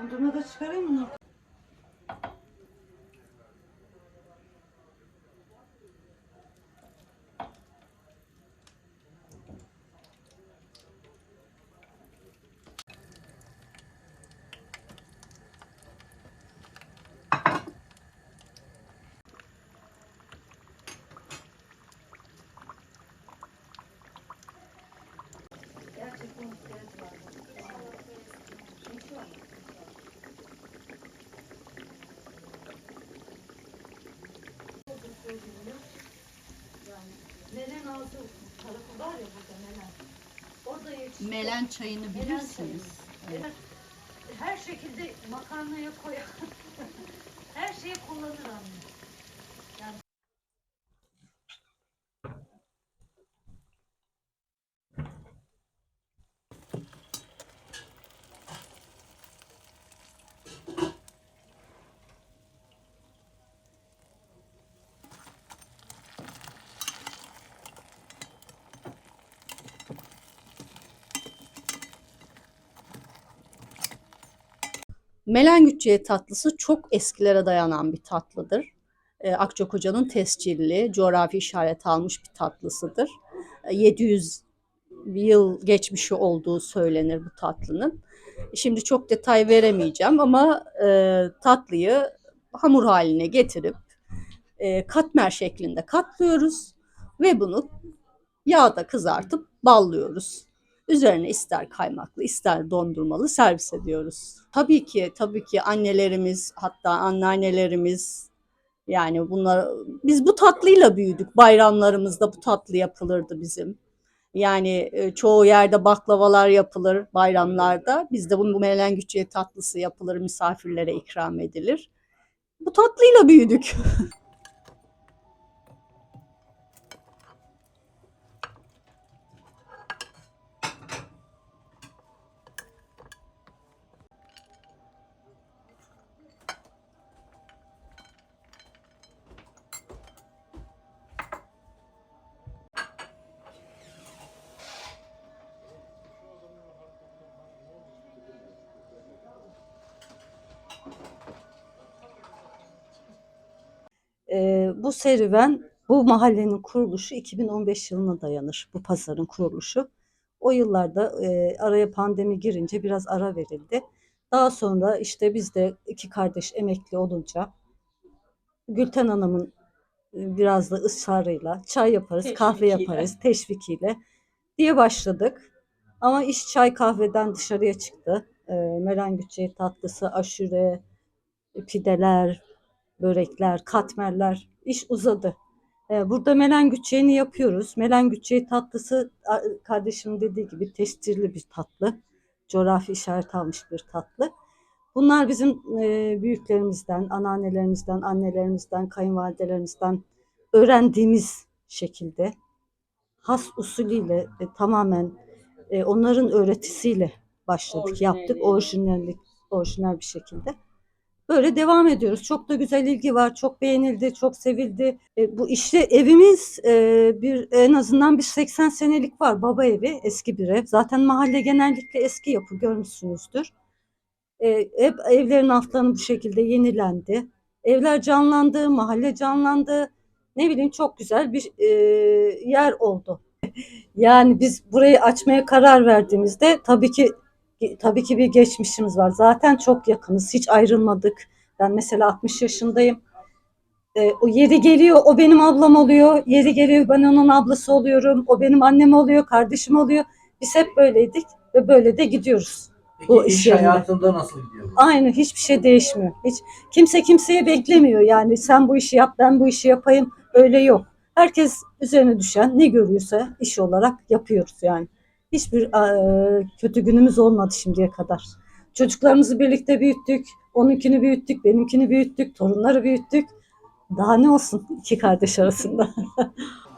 Dondurma da çıkarayım mı? Melen ağzı tarafı var ya burada melen. Orada yetişti. Melen çayını Melen bilirsiniz. çayını. Evet. Her şekilde makarnaya koyar. Melengütçüye tatlısı çok eskilere dayanan bir tatlıdır. Ee, Akçakoca'nın tescilli, coğrafi işaret almış bir tatlısıdır. Ee, 700 yıl geçmişi olduğu söylenir bu tatlının. Şimdi çok detay veremeyeceğim ama e, tatlıyı hamur haline getirip e, katmer şeklinde katlıyoruz ve bunu yağda kızartıp ballıyoruz. Üzerine ister kaymaklı ister dondurmalı servis ediyoruz. Tabii ki tabii ki annelerimiz hatta anneannelerimiz yani bunlar biz bu tatlıyla büyüdük. Bayramlarımızda bu tatlı yapılırdı bizim. Yani e, çoğu yerde baklavalar yapılır bayramlarda. Bizde bu melengüçe tatlısı yapılır, misafirlere ikram edilir. Bu tatlıyla büyüdük. Ee, bu serüven, bu mahallenin kuruluşu 2015 yılına dayanır. Bu pazarın kuruluşu. O yıllarda e, araya pandemi girince biraz ara verildi. Daha sonra işte biz de iki kardeş emekli olunca Gülten Hanım'ın e, biraz da ısrarıyla çay yaparız, kahve yaparız, teşvikiyle diye başladık. Ama iş çay kahveden dışarıya çıktı. E, melengüçe tatlısı, aşure, pideler, börekler, katmerler iş uzadı. Ee, Burada melengüçeğini yapıyoruz. Melengüçeği tatlısı kardeşim dediği gibi tescilli bir tatlı. Coğrafi işaret almış bir tatlı. Bunlar bizim e, büyüklerimizden, anneannelerimizden, annelerimizden, kayınvalidelerimizden öğrendiğimiz şekilde has usulüyle e, tamamen e, onların öğretisiyle başladık, yaptık orijinallik, orijinal bir şekilde. Böyle devam ediyoruz. Çok da güzel ilgi var. Çok beğenildi, çok sevildi. E, bu işte evimiz e, bir en azından bir 80 senelik var. Baba evi, eski bir ev. Zaten mahalle genellikle eski yapı görmüşsünüzdür. E, hep evlerin altlarını bu şekilde yenilendi. Evler canlandı, mahalle canlandı. Ne bileyim çok güzel bir e, yer oldu. Yani biz burayı açmaya karar verdiğimizde tabii ki tabii ki bir geçmişimiz var. Zaten çok yakınız. Hiç ayrılmadık. Ben mesela 60 yaşındayım. Ee, o yeri geliyor o benim ablam oluyor. Yeri geliyor ben onun ablası oluyorum. O benim annem oluyor, kardeşim oluyor. Biz hep böyleydik ve böyle de gidiyoruz. Peki Bu iş iş hayatında nasıl gidiyor? Aynı hiçbir şey değişmiyor. Hiç kimse kimseye beklemiyor. Yani sen bu işi yap, ben bu işi yapayım. Öyle yok. Herkes üzerine düşen ne görüyorsa iş olarak yapıyoruz yani. Hiçbir eee, kötü günümüz olmadı şimdiye kadar. Çocuklarımızı birlikte büyüttük. Onunkini büyüttük, benimkini büyüttük, torunları büyüttük. Daha ne olsun iki kardeş arasında.